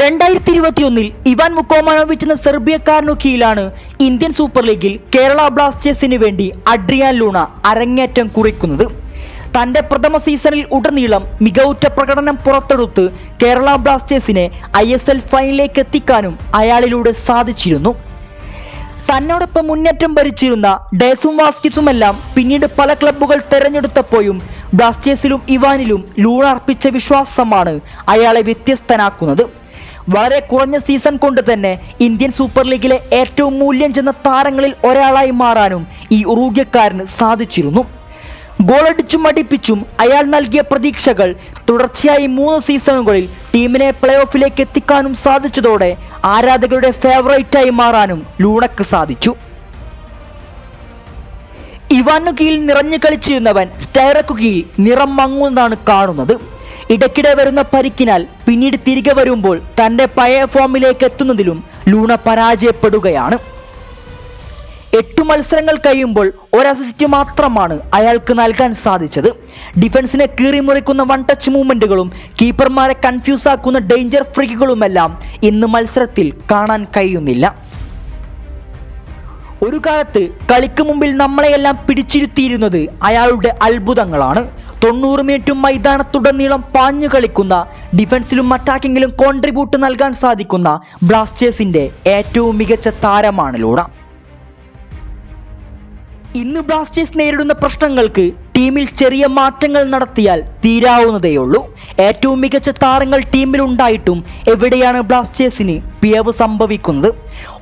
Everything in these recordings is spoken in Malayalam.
രണ്ടായിരത്തി ഇരുപത്തിയൊന്നിൽ ഇവാൻ മുക്കോമാനോവിച്ച് എന്ന സെർബിയക്കാരനു കീഴിലാണ് ഇന്ത്യൻ സൂപ്പർ ലീഗിൽ കേരള ബ്ലാസ്റ്റേഴ്സിന് വേണ്ടി അഡ്രിയാൻ ലൂണ അരങ്ങേറ്റം കുറിക്കുന്നത്. തന്റെ പ്രഥമ സീസണിൽ ഉടനീളം മികവുറ്റ പ്രകടനം പുറത്തെടുത്ത് കേരള ബ്ലാസ്റ്റേഴ്സിനെ ഐ എസ് എൽ ഫൈനലിലേക്ക് എത്തിക്കാനും അയാളിലൂടെ സാധിച്ചിരുന്നു. തന്നോടൊപ്പം മുന്നേറ്റം ഭരിച്ചിരുന്ന ഡേസും വാസ്കിസുമെല്ലാം പിന്നീട് പല ക്ലബ്ബുകൾ തെരഞ്ഞെടുത്തപ്പോഴും ബ്ലാസ്റ്റേഴ്സിലും ഇവാനിലും ലൂണർപ്പിച്ച വിശ്വാസമാണ് അയാളെ വ്യത്യസ്തനാക്കുന്നത്. വളരെ കുറഞ്ഞ സീസൺ കൊണ്ട് തന്നെ ഇന്ത്യൻ സൂപ്പർ ലീഗിലെ ഏറ്റവും മൂല്യം ചെന്ന താരങ്ങളിൽ ഒരാളായി മാറാനും ഈ ഉറൂഗ്യക്കാരന് സാധിച്ചിരുന്നു. ഗോളടിച്ചും അടിപ്പിച്ചും അയാൾ നൽകിയ പ്രതീക്ഷകൾ തുടർച്ചയായി മൂന്ന് സീസണുകളിൽ ടീമിനെ പ്ലേ ഓഫിലേക്ക് എത്തിക്കാനും സാധിച്ചതോടെ ആരാധകരുടെ ഫേവറേറ്റായി മാറാനും ലൂണക്ക് സാധിച്ചു. ഇവാനു കീഴിൽ നിറഞ്ഞു കളിച്ചിരുന്നവൻ സ്റ്റൈറക്കു കീഴിൽ നിറം മങ്ങുന്നതാണ് കാണുന്നത്. ഇടയ്ക്കിടെ വരുന്ന പരിക്കിനാൽ പിന്നീട് തിരികെ വരുമ്പോൾ തന്റെ പഴയ ഫോമിലേക്ക് എത്തുന്നതിലും ലൂണ പരാജയപ്പെടുകയാണ്. എട്ടു മത്സരങ്ങൾ കഴിയുമ്പോൾ ഒരസിസ്റ്റ് മാത്രമാണ് അയാൾക്ക് നൽകാൻ സാധിച്ചത്. ഡിഫൻസിനെ കീറിമുറിക്കുന്ന വൺ ടച്ച് മൂവ്മെന്റുകളും കീപ്പർമാരെ കൺഫ്യൂസ് ആക്കുന്ന ഡേഞ്ചർ ഫ്രീക്കുകളുമെല്ലാം ഇന്ന് മത്സരത്തിൽ കാണാൻ കഴിയുന്നില്ല. ഒരു കാലത്ത് കളിക്ക് മുമ്പിൽ നമ്മളെയെല്ലാം പിടിച്ചിരുത്തിയിരുന്നത് അയാളുടെ അത്ഭുതങ്ങളാണ്. തൊണ്ണൂറ് മിനിറ്റും മൈതാനത്തുടനീളം പാഞ്ഞു കളിക്കുന്ന ഡിഫൻസിലും അറ്റാക്കിങ്ങിലും കോൺട്രിബ്യൂട്ട് നൽകാൻ സാധിക്കുന്ന ബ്ലാസ്റ്റേഴ്സിന്റെ ഏറ്റവും മികച്ച താരമാണ് ലൂണ. ഇന്ന് ബ്ലാസ്റ്റേഴ്സ് നേരിടുന്ന പ്രശ്നങ്ങൾക്ക് ടീമിൽ ചെറിയ മാറ്റങ്ങൾ നടത്തിയാൽ തീരാവുന്നതേയുള്ളൂ. ഏറ്റവും മികച്ച താരങ്ങൾ ടീമിലുണ്ടായിട്ടും എവിടെയാണ് ബ്ലാസ്റ്റേഴ്സിന് പിയവ് സംഭവിക്കുന്നത്?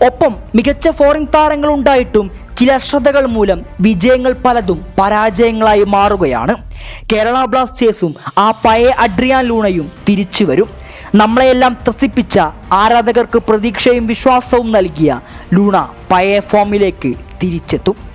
ഒപ്പം മികച്ച ഫോറിൻ താരങ്ങൾ ഉണ്ടായിട്ടും ചില അശ്രദ്ധകൾ മൂലം വിജയങ്ങൾ പലതും പരാജയങ്ങളായി മാറുകയാണ്. കേരള ബ്ലാസ്റ്റേഴ്സും ആ പഴയ അഡ്രിയാൻ ലൂണയും തിരിച്ചു വരും. നമ്മളെയെല്ലാം ത്രസിപ്പിച്ച ആരാധകർക്ക് പ്രതീക്ഷയും വിശ്വാസവും നൽകിയ ലൂണ പഴയ ഫോമിലേക്ക് തിരിച്ചെത്തും.